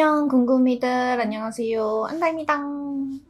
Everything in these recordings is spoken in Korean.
안녕 궁금이들. 안녕하세요. 안다입니다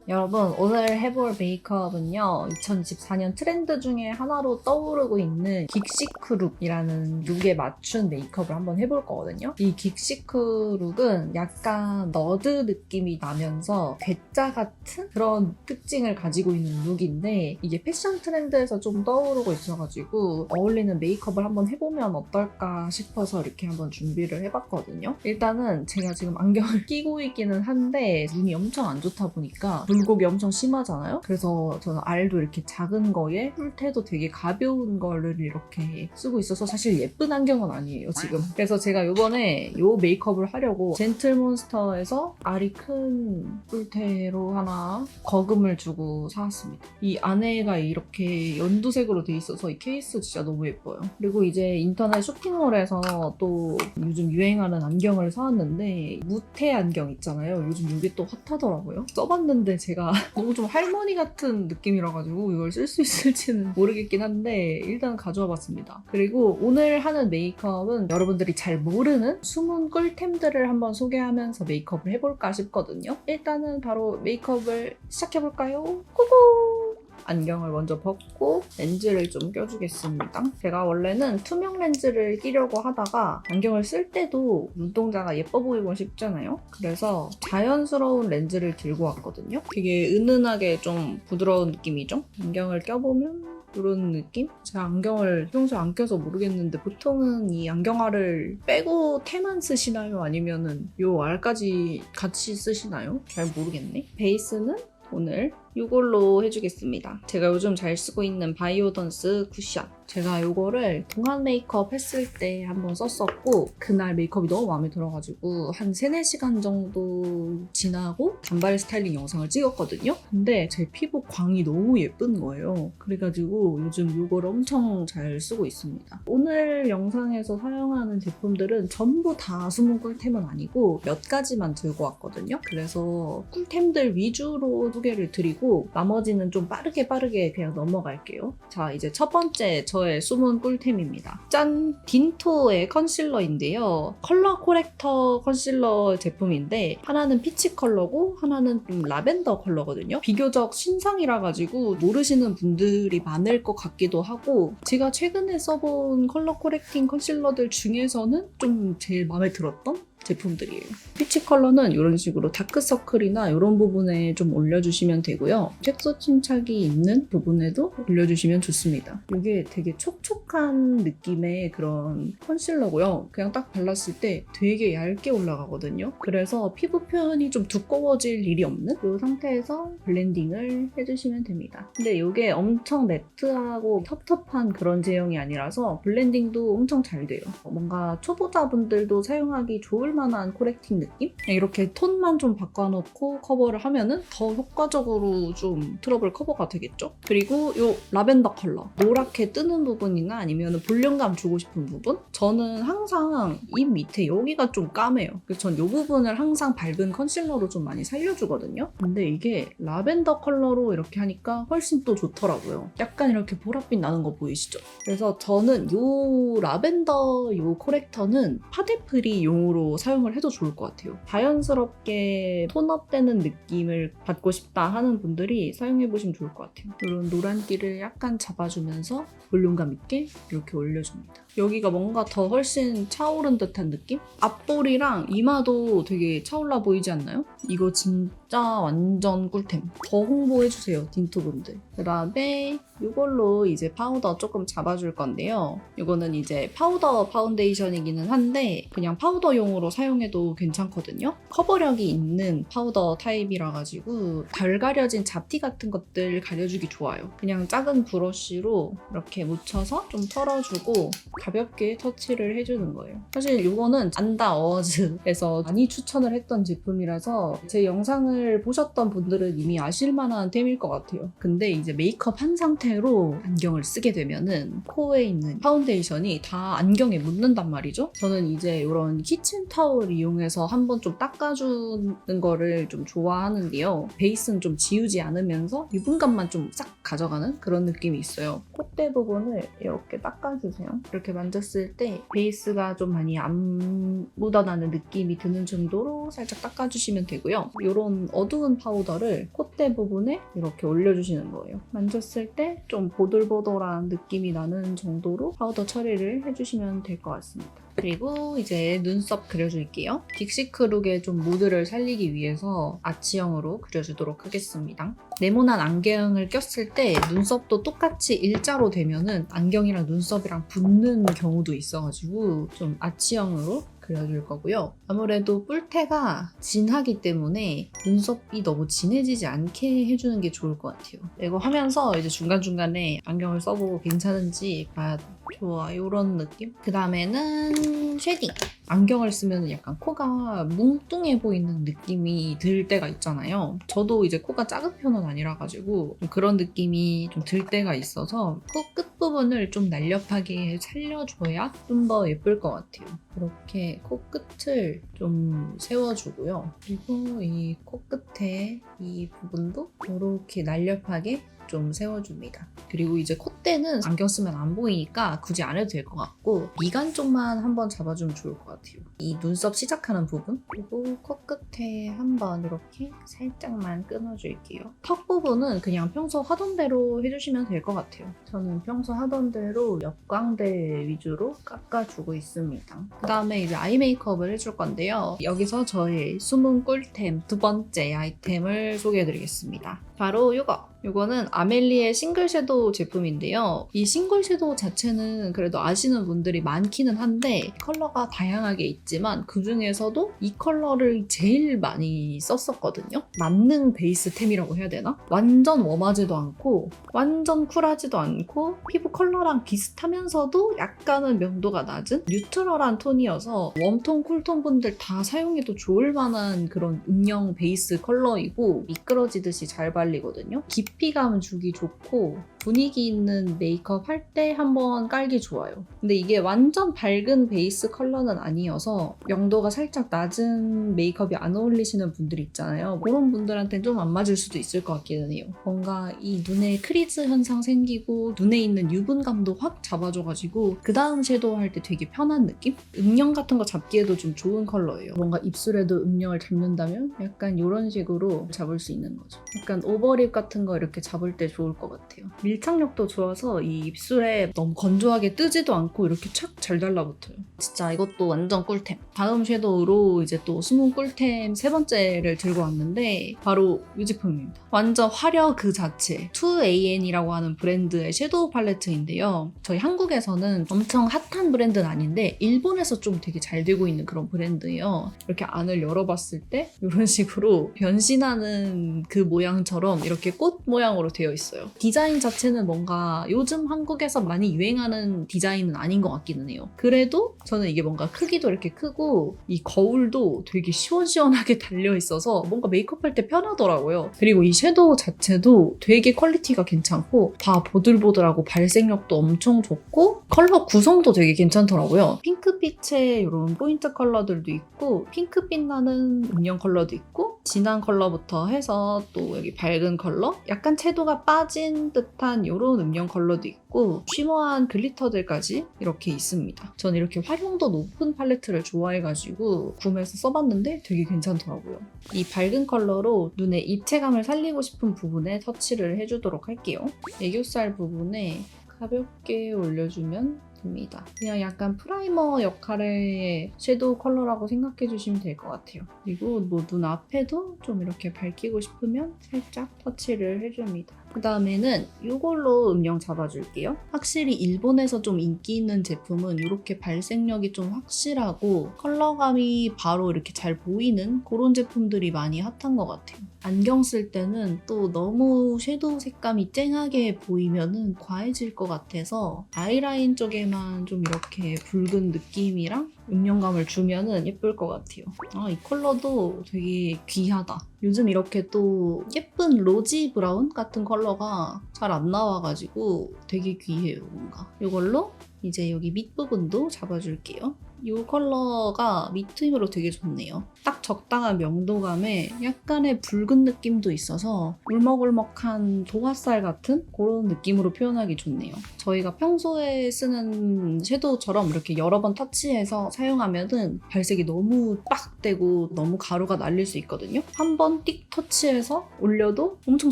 여러분 오늘 해볼 메이크업은요 2024년 트렌드 중에 하나로 떠오르고 있는 긱시크 룩이라는 룩에 맞춘 메이크업을 한번 해볼 거거든요. 이 긱시크 룩은 약간 너드 느낌이 나면서 괴짜 같은 그런 특징을 가지고 있는 룩인데 이게 패션 트렌드에서 좀 떠오르고 있어가지고 어울리는 메이크업을 한번 해보면 어떨까 싶어서 이렇게 한번 준비를 해봤거든요. 일단은 제가 지금 안경을 끼고 있기는 한데 눈이 엄청 안 좋다 보니까 굴곡이 엄청 심하잖아요. 그래서 저는 알도 이렇게 작은 거에 뿔테도 되게 가벼운 거를 이렇게 쓰고 있어서 사실 예쁜 안경은 아니에요 지금. 그래서 제가 이번에 이 메이크업을 하려고 젠틀몬스터에서 알이 큰 뿔테로 하나 거금을 주고 사왔습니다. 이 안에가 이렇게 연두색으로 돼 있어서 이 케이스 진짜 너무 예뻐요. 그리고 이제 인터넷 쇼핑몰에서 또 요즘 유행하는 안경을 사왔는데 무테 안경 있잖아요. 요즘 이게 또 핫하더라고요. 써봤는데 제가 너무 좀 할머니 같은 느낌이라 가지고 이걸 쓸 수 있을지는 모르겠긴 한데 일단 가져와 봤습니다. 그리고 오늘 하는 메이크업은 여러분들이 잘 모르는 숨은 꿀템들을 한번 소개하면서 메이크업을 해볼까 싶거든요. 일단은 바로 메이크업을 시작해볼까요? 고고! 안경을 먼저 벗고 렌즈를 좀 껴주겠습니다. 제가 원래는 투명 렌즈를 끼려고 하다가 안경을 쓸 때도 눈동자가 예뻐 보이고 싶잖아요. 그래서 자연스러운 렌즈를 들고 왔거든요. 되게 은은하게 좀 부드러운 느낌이죠. 안경을 껴보면 이런 느낌? 제가 안경을 평소에 안 껴서 모르겠는데 보통은 이 안경알을 빼고 테만 쓰시나요? 아니면은 요 알까지 같이 쓰시나요? 잘 모르겠네. 베이스는 오늘 이걸로 해주겠습니다. 제가 요즘 잘 쓰고 있는 바이오던스 쿠션. 제가 이거를 동안 메이크업 했을 때 한번 썼었고 그날 메이크업이 너무 마음에 들어가지고 한 3, 4시간 정도 지나고 단발 스타일링 영상을 찍었거든요. 근데 제 피부 광이 너무 예쁜 거예요. 그래가지고 요즘 이걸 엄청 잘 쓰고 있습니다. 오늘 영상에서 사용하는 제품들은 전부 다 숨은 꿀템은 아니고 몇 가지만 들고 왔거든요. 그래서 꿀템들 위주로 소개를 드리고 나머지는 좀 빠르게 빠르게 그냥 넘어갈게요. 자, 이제 첫 번째 저의 숨은 꿀템입니다. 짠! 딘토의 컨실러인데요. 컬러 코렉터 컨실러 제품인데 하나는 피치 컬러고 하나는 좀 라벤더 컬러거든요. 비교적 신상이라 가지고 모르시는 분들이 많을 것 같기도 하고 제가 최근에 써본 컬러 코렉팅 컨실러들 중에서는 좀 제일 마음에 들었던 제품들이에요. 피치 컬러는 이런 식으로 다크서클이나 이런 부분에 좀 올려주시면 되고요. 색소 침착이 있는 부분에도 올려주시면 좋습니다. 이게 되게 촉촉한 느낌의 그런 컨실러고요. 그냥 딱 발랐을 때 되게 얇게 올라가거든요. 그래서 피부 표현이 좀 두꺼워질 일이 없는 이 상태에서 블렌딩을 해주시면 됩니다. 근데 이게 엄청 매트하고 텁텁한 그런 제형이 아니라서 블렌딩도 엄청 잘 돼요. 뭔가 초보자분들도 사용하기 좋을 만한 코렉팅 느낌? 그냥 이렇게 톤만 좀 바꿔놓고 커버를 하면은 더 효과적으로 좀 트러블 커버가 되겠죠? 그리고 이 라벤더 컬러 노랗게 뜨는 부분이나 아니면 볼륨감 주고 싶은 부분? 저는 항상 입 밑에 여기가 좀 까매요. 그래서 전 이 부분을 항상 밝은 컨실러로 좀 많이 살려주거든요. 근데 이게 라벤더 컬러로 이렇게 하니까 훨씬 또 좋더라고요. 약간 이렇게 보랏빛 나는 거 보이시죠? 그래서 저는 이 라벤더 이 코렉터는 파데프리용으로 사용을 해도 좋을 것 같아요. 자연스럽게 톤업되는 느낌을 받고 싶다 하는 분들이 사용해보시면 좋을 것 같아요. 이런 노란기를 약간 잡아주면서 볼륨감 있게 이렇게 올려줍니다. 여기가 뭔가 더 훨씬 차오른 듯한 느낌? 앞볼이랑 이마도 되게 차올라 보이지 않나요? 이거 진짜 완전 꿀템. 더 홍보해주세요, 딘토분들. 그 다음에 이걸로 이제 파우더 조금 잡아줄 건데요. 이거는 이제 파우더 파운데이션이기는 한데 그냥 파우더용으로 사용해도 괜찮거든요. 커버력이 있는 파우더 타입이라 가지고 덜 가려진 잡티 같은 것들 가려주기 좋아요. 그냥 작은 브러쉬로 이렇게 묻혀서 좀 털어주고 가볍게 터치를 해주는 거예요. 사실 이거는 안다 어워즈에서 많이 추천을 했던 제품이라서 제 영상을 보셨던 분들은 이미 아실 만한 템일 것 같아요. 근데 이제 메이크업 한 상태로 안경을 쓰게 되면은 코에 있는 파운데이션이 다 안경에 묻는단 말이죠. 저는 이제 이런 키친타올 이용해서 한번 좀 닦아주는 거를 좀 좋아하는데요. 베이스는 좀 지우지 않으면서 유분감만 좀 싹 가져가는 그런 느낌이 있어요. 콧대 부분을 이렇게 닦아주세요. 이렇게 이렇게 만졌을 때 베이스가 좀 많이 안 묻어나는 느낌이 드는 정도로 살짝 닦아주시면 되고요. 이런 어두운 파우더를 콧대 부분에 이렇게 올려주시는 거예요. 만졌을 때 좀 보들보들한 느낌이 나는 정도로 파우더 처리를 해주시면 될 것 같습니다. 그리고 이제 눈썹 그려줄게요. 빅시크룩의 좀 무드를 살리기 위해서 아치형으로 그려주도록 하겠습니다. 네모난 안경을 꼈을 때 눈썹도 똑같이 일자로 되면은 안경이랑 눈썹이랑 붙는 경우도 있어가지고 좀 아치형으로 그려줄 거고요. 아무래도 뿔테가 진하기 때문에 눈썹이 너무 진해지지 않게 해주는 게 좋을 것 같아요. 이거 하면서 이제 중간중간에 안경을 써보고 괜찮은지 봐야 돼. 좋아, 이런 느낌? 그 다음에는 쉐딩. 안경을 쓰면 약간 코가 뭉뚱해 보이는 느낌이 들 때가 있잖아요. 저도 이제 코가 작은 편은 아니라 가지고 좀 그런 느낌이 좀 들 때가 있어서 코 끝부분을 좀 날렵하게 살려줘야 좀 더 예쁠 것 같아요. 이렇게 코 끝을 좀 세워주고요. 그리고 이 코끝에 이 부분도 이렇게 날렵하게 좀 세워줍니다. 그리고 이제 콧대는 안경 쓰면 안 보이니까 굳이 안 해도 될 것 같고 미간 쪽만 한번 잡아주면 좋을 것 같아요. 이 눈썹 시작하는 부분 그리고 코끝에 한번 이렇게 살짝만 끊어줄게요. 턱 부분은 그냥 평소 하던 대로 해주시면 될 것 같아요. 저는 평소 하던 대로 옆광대 위주로 깎아주고 있습니다. 그 다음에 이제 아이 메이크업을 해줄 건데요. 여기서 저의 숨은 꿀템 두 번째 아이템을 소개해드리겠습니다. 바로 이거. 이거는 아멜리의 싱글 섀도우 제품인데요. 이 싱글 섀도우 자체는 그래도 아시는 분들이 많기는 한데 컬러가 다양하게 있지만 그 중에서도 이 컬러를 제일 많이 썼었거든요. 만능 베이스템이라고 해야 되나? 완전 웜하지도 않고 완전 쿨하지도 않고 피부 컬러랑 비슷하면서도 약간은 명도가 낮은 뉴트럴한 톤이어서 웜톤, 쿨톤 분들 다 사용해도 좋을 만한 그런 음영 베이스 컬러이고 미끄러지듯이 잘 발리 거든요. 깊이감 주기 좋고 분위기 있는 메이크업 할 때 한번 깔기 좋아요. 근데 이게 완전 밝은 베이스 컬러는 아니어서 명도가 살짝 낮은 메이크업이 안 어울리시는 분들이 있잖아요. 그런 분들한테는 좀 안 맞을 수도 있을 것 같기는 해요. 뭔가 이 눈에 크리즈 현상 생기고 눈에 있는 유분감도 확 잡아줘가지고 그 다음 섀도우 할 때 되게 편한 느낌? 음영 같은 거 잡기에도 좀 좋은 컬러예요. 뭔가 입술에도 음영을 잡는다면 약간 이런 식으로 잡을 수 있는 거죠. 약간 오 버립 같은 거 이렇게 잡을 때 좋을 것 같아요. 밀착력도 좋아서 이 입술에 너무 건조하게 뜨지도 않고 이렇게 착 잘 달라붙어요. 진짜 이것도 완전 꿀템. 다음 섀도우로 이제 또 숨은 꿀템 세 번째를 들고 왔는데 바로 이 제품입니다. 완전 화려 그 자체. 2AN이라고 하는 브랜드의 섀도우 팔레트인데요. 저희 한국에서는 엄청 핫한 브랜드는 아닌데 일본에서 좀 되게 잘 되고 있는 그런 브랜드예요. 이렇게 안을 열어봤을 때 이런 식으로 변신하는 그 모양처럼 이렇게 꽃 모양으로 되어 있어요. 디자인 자체는 뭔가 요즘 한국에서 많이 유행하는 디자인은 아닌 것 같기는 해요. 그래도 저는 이게 뭔가 크기도 이렇게 크고 이 거울도 되게 시원시원하게 달려 있어서 뭔가 메이크업 할 때 편하더라고요. 그리고 이 섀도우 자체도 되게 퀄리티가 괜찮고 다 보들보들하고 발색력도 엄청 좋고 컬러 구성도 되게 괜찮더라고요. 핑크빛의 이런 포인트 컬러들도 있고 핑크빛 나는 음영 컬러도 있고 진한 컬러부터 해서 또 여기 밝은 컬러 약간 채도가 빠진 듯한 이런 음영 컬러도 있고 쉬머한 글리터들까지 이렇게 있습니다. 전 이렇게 활용도 높은 팔레트를 좋아해가지고 구매해서 써봤는데 되게 괜찮더라고요. 이 밝은 컬러로 눈의 입체감을 살리고 싶은 부분에 터치를 해주도록 할게요. 애교살 부분에 가볍게 올려주면 됩니다. 그냥 약간 프라이머 역할의 섀도우 컬러라고 생각해 주시면 될 것 같아요. 그리고 뭐 눈 앞에도 좀 이렇게 밝히고 싶으면 살짝 터치를 해줍니다. 그 다음에는 이걸로 음영 잡아줄게요. 확실히 일본에서 좀 인기 있는 제품은 이렇게 발색력이 좀 확실하고 컬러감이 바로 이렇게 잘 보이는 그런 제품들이 많이 핫한 것 같아요. 안경 쓸 때는 또 너무 섀도우 색감이 쨍하게 보이면은 과해질 것 같아서 아이라인 쪽에만 좀 이렇게 붉은 느낌이랑 음영감을 주면은 예쁠 것 같아요. 아, 이 컬러도 되게 귀하다. 요즘 이렇게 또 예쁜 로지 브라운 같은 컬러가 잘 안 나와가지고 되게 귀해요, 뭔가. 이걸로 이제 여기 밑부분도 잡아줄게요. 이 컬러가 미트임으로 되게 좋네요. 딱 적당한 명도감에 약간의 붉은 느낌도 있어서 울먹울먹한 도화살 같은 그런 느낌으로 표현하기 좋네요. 저희가 평소에 쓰는 섀도우처럼 이렇게 여러 번 터치해서 사용하면은 발색이 너무 빡 되고 너무 가루가 날릴 수 있거든요. 한 번 띡 터치해서 올려도 엄청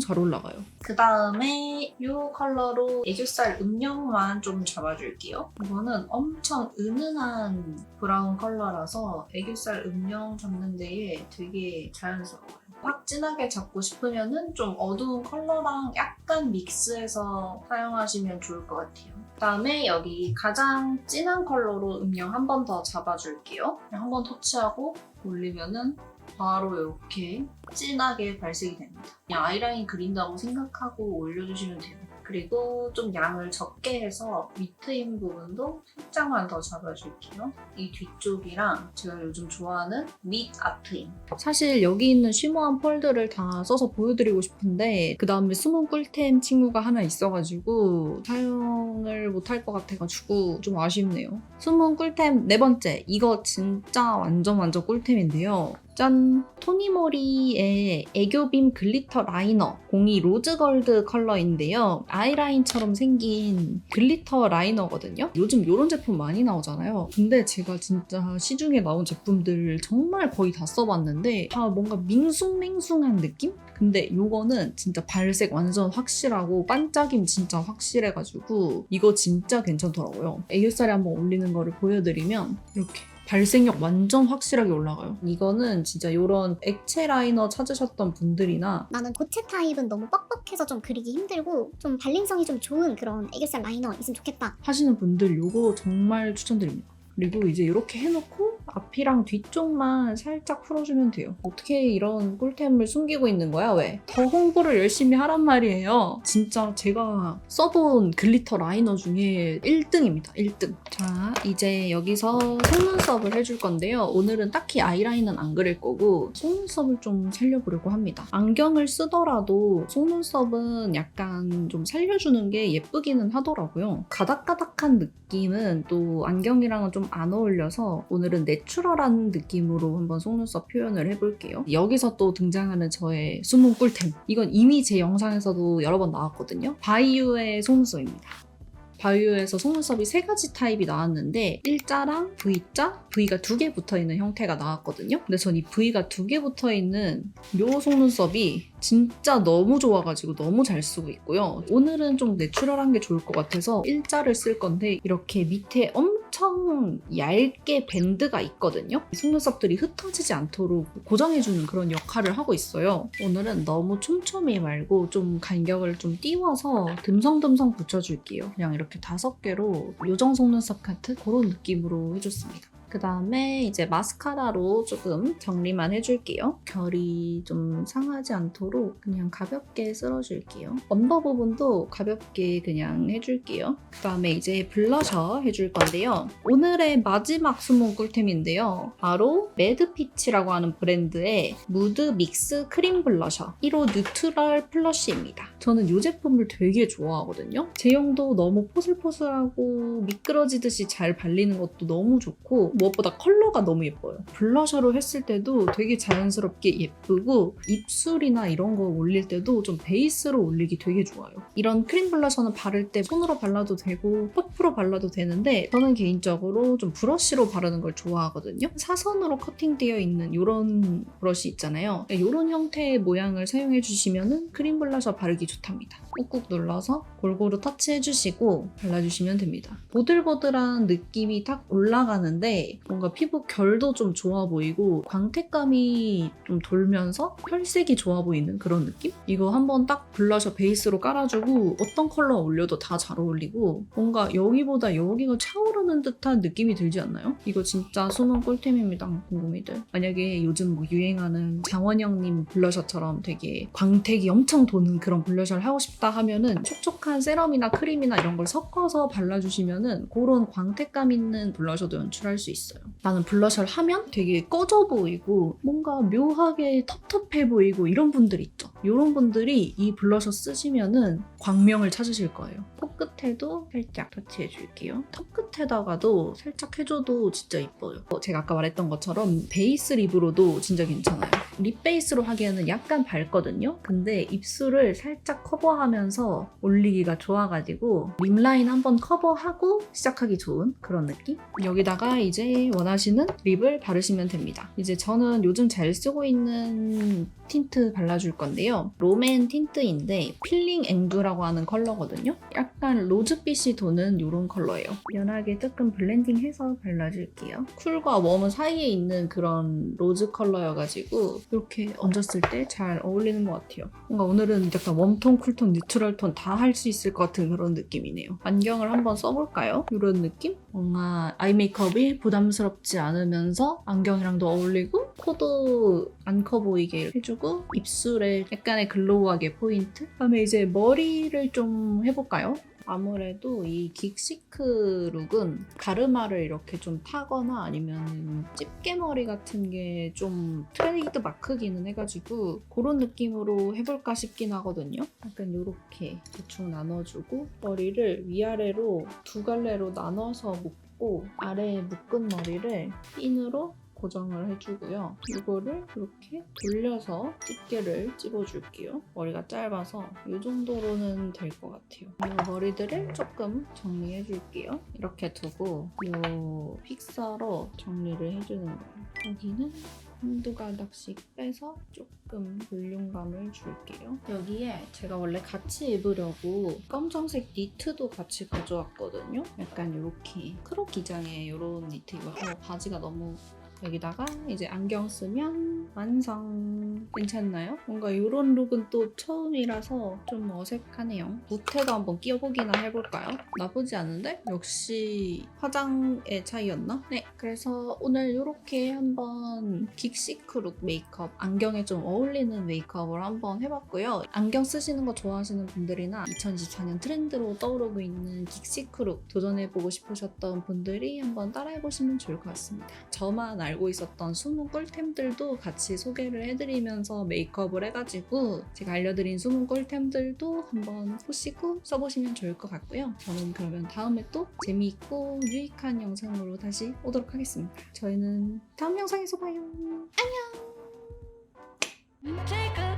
잘 올라가요. 그 다음에 이 컬러로 애교살 음영만 좀 잡아줄게요. 이거는 엄청 은은한 브라운 컬러라서 애교살 음영 잡는 데에 되게 자연스러워요. 확 진하게 잡고 싶으면은 좀 어두운 컬러랑 약간 믹스해서 사용하시면 좋을 것 같아요. 그다음에 여기 가장 진한 컬러로 음영 한 번 더 잡아줄게요. 한 번 터치하고 올리면은 바로 이렇게 진하게 발색이 됩니다. 그냥 아이라인 그린다고 생각하고 올려주시면 돼요. 그리고 좀 양을 적게 해서 밑트임 부분도 살짝만 더 잡아줄게요. 이 뒤쪽이랑 제가 요즘 좋아하는 밑 앞트임. 사실 여기 있는 쉬머한 펄들을 다 써서 보여드리고 싶은데 그 다음에 숨은 꿀템 친구가 하나 있어가지고 사용을 못할 것 같아가지고 좀 아쉽네요. 숨은 꿀템 네 번째. 이거 진짜 완전 완전 꿀템인데요. 짠! 토니모리의 애교빔 글리터 라이너 02 로즈걸드 컬러인데요. 아이라인처럼 생긴 글리터 라이너거든요. 요즘 이런 제품 많이 나오잖아요. 근데 제가 진짜 시중에 나온 제품들 정말 거의 다 써봤는데 다 뭔가 밍숭맹숭한 느낌? 근데 이거는 진짜 발색 완전 확실하고 반짝임 진짜 확실해가지고 이거 진짜 괜찮더라고요. 애교살에 한번 올리는 거를 보여드리면 이렇게 발색력 완전 확실하게 올라가요. 이거는 진짜 이런 액체 라이너 찾으셨던 분들이나 나는 고체 타입은 너무 뻑뻑해서 좀 그리기 힘들고 좀 발림성이 좀 좋은 그런 애교살 라이너 있으면 좋겠다. 하시는 분들 이거 정말 추천드립니다. 그리고 이제 이렇게 해놓고 앞이랑 뒤쪽만 살짝 풀어주면 돼요. 어떻게 이런 꿀템을 숨기고 있는 거야? 왜? 더 홍보를 열심히 하란 말이에요. 진짜 제가 써본 글리터 라이너 중에 1등입니다. 1등. 자, 이제 여기서 속눈썹을 해줄 건데요. 오늘은 딱히 아이라인은 안 그릴 거고 속눈썹을 좀 살려보려고 합니다. 안경을 쓰더라도 속눈썹은 약간 좀 살려주는 게 예쁘기는 하더라고요. 가닥가닥한 느낌 은 또 안경이랑은 좀 안 어울려서 오늘은 내추럴한 느낌으로 한번 속눈썹 표현을 해볼게요. 여기서 또 등장하는 저의 숨은 꿀템. 이건 이미 제 영상에서도 여러 번 나왔거든요. 바이유의 속눈썹입니다. 바이오에서 속눈썹이 세 가지 타입이 나왔는데 일자랑 V자, V가 두 개 붙어 있는 형태가 나왔거든요. 근데 전 이 V가 두 개 붙어 있는 요 속눈썹이 진짜 너무 좋아가지고 너무 잘 쓰고 있고요. 오늘은 좀 내추럴한 게 좋을 것 같아서 일자를 쓸 건데 이렇게 밑에 엄청 얇게 밴드가 있거든요. 이 속눈썹들이 흩어지지 않도록 고정해주는 그런 역할을 하고 있어요. 오늘은 너무 촘촘히 말고 좀 간격을 좀 띄워서 듬성듬성 붙여줄게요. 그냥 이렇게 다섯 개로 요정 속눈썹 같은 그런 느낌으로 해줬습니다. 그 다음에 이제 마스카라로 조금 정리만 해줄게요. 결이 좀 상하지 않도록 그냥 가볍게 쓸어줄게요. 언더 부분도 가볍게 그냥 해줄게요. 그 다음에 이제 블러셔 해줄 건데요. 오늘의 마지막 숨은 꿀템인데요. 바로 매드피치라고 하는 브랜드의 무드 믹스 크림 블러셔 1호 뉴트럴 플러시입니다. 저는 이 제품을 되게 좋아하거든요. 제형도 너무 포슬포슬하고 미끄러지듯이 잘 발리는 것도 너무 좋고 무엇보다 컬러가 너무 예뻐요. 블러셔로 했을 때도 되게 자연스럽게 예쁘고 입술이나 이런 거 올릴 때도 좀 베이스로 올리기 되게 좋아요. 이런 크림 블러셔는 바를 때 손으로 발라도 되고 퍼프로 발라도 되는데 저는 개인적으로 좀 브러쉬로 바르는 걸 좋아하거든요. 사선으로 커팅되어 있는 이런 브러쉬 있잖아요. 이런 형태의 모양을 사용해 주시면 크림 블러셔 바르기 좋답니다. 꾹꾹 눌러서 골고루 터치해주시고 발라주시면 됩니다. 보들보들한 느낌이 딱 올라가는데 뭔가 피부 결도 좀 좋아 보이고 광택감이 좀 돌면서 혈색이 좋아 보이는 그런 느낌? 이거 한번 딱 블러셔 베이스로 깔아주고 어떤 컬러 올려도 다 잘 어울리고 뭔가 여기보다 여기가 차오르는 듯한 느낌이 들지 않나요? 이거 진짜 숨은 꿀템입니다, 궁금이들. 만약에 요즘 뭐 유행하는 장원영님 블러셔처럼 되게 광택이 엄청 도는 그런 블러셔를 하고 싶다 하면은 촉촉한 세럼이나 크림이나 이런 걸 섞어서 발라주시면은 그런 광택감 있는 블러셔도 연출할 수 있어요. 나는 블러셔를 하면 되게 꺼져 보이고 뭔가 묘하게 텁텁해 보이고 이런 분들 있죠. 이런 분들이 이 블러셔 쓰시면은 광명을 찾으실 거예요. 코끝에도 살짝 터치해 줄게요. 턱 끝에다가도 살짝 해줘도 진짜 이뻐요. 어, 제가 아까 말했던 것처럼 베이스 립으로도 진짜 괜찮아요. 립 베이스로 하기에는 약간 밝거든요. 근데 입술을 살짝 커버하면서 올리기가 좋아가지고 립 라인 한번 커버하고 시작하기 좋은 그런 느낌? 여기다가 이제 원하시는 립을 바르시면 됩니다. 이제 저는 요즘 잘 쓰고 있는 틴트 발라줄 건데요. 롬앤 틴트인데 필링 앵두라 고 하는 컬러거든요. 약간 로즈빛이 도는 이런 컬러예요. 연하게 조금 블렌딩해서 발라줄게요. 쿨과 웜 사이에 있는 그런 로즈 컬러여가지고 이렇게 얹었을 때 잘 어울리는 것 같아요. 뭔가 오늘은 약간 웜톤, 쿨톤, 뉴트럴 톤 다 할 수 있을 것 같은 그런 느낌이네요. 안경을 한번 써볼까요? 이런 느낌? 뭔가 아이 메이크업이 부담스럽지 않으면서 안경이랑도 어울리고 코도 안 커 보이게 해주고 입술에 약간의 글로우하게 포인트? 그다음에 이제 머리를 좀 해볼까요? 아무래도 이 긱시크 룩은 가르마를 이렇게 좀 타거나 아니면 집게머리 같은 게 좀 트레이드 마크기는 해가지고 그런 느낌으로 해볼까 싶긴 하거든요. 약간 이렇게 대충 나눠주고 머리를 위아래로 두 갈래로 나눠서 묶고 아래에 묶은 머리를 핀으로 고정을 해주고요. 이거를 이렇게 돌려서 집게를 찝어줄게요. 머리가 짧아서 이 정도로는 될 것 같아요. 이 머리들을 조금 정리해줄게요. 이렇게 두고 이 픽서로 정리를 해주는 거예요. 여기는 한두 가닥씩 빼서 조금 볼륨감을 줄게요. 여기에 제가 원래 같이 입으려고 검정색 니트도 같이 가져왔거든요. 약간 이렇게 크롭 기장의 이런 니트 입어서 바지가 너무 여기다가 이제 안경 쓰면 완성. 괜찮나요? 뭔가 이런 룩은 또 처음이라서 좀 어색하네요. 무태도 한번 끼워보기나 해볼까요? 나쁘지 않은데? 역시 화장의 차이였나? 네, 그래서 오늘 이렇게 한번 긱시크 룩 메이크업, 안경에 좀 어울리는 메이크업을 한번 해봤고요. 안경 쓰시는 거 좋아하시는 분들이나 2024년 트렌드로 떠오르고 있는 긱시크 룩 도전해보고 싶으셨던 분들이 한번 따라해보시면 좋을 것 같습니다. 저만 알고 있었던 숨은 꿀템들도 같이 소개를 해드리면서 메이크업을 해가지고 제가 알려드린 숨은 꿀템들도 한번 보시고 써보시면 좋을 것 같고요. 저는 그러면 다음에 또 재미있고 유익한 영상으로 다시 오도록 하겠습니다. 저희는 다음 영상에서 봐요. Take a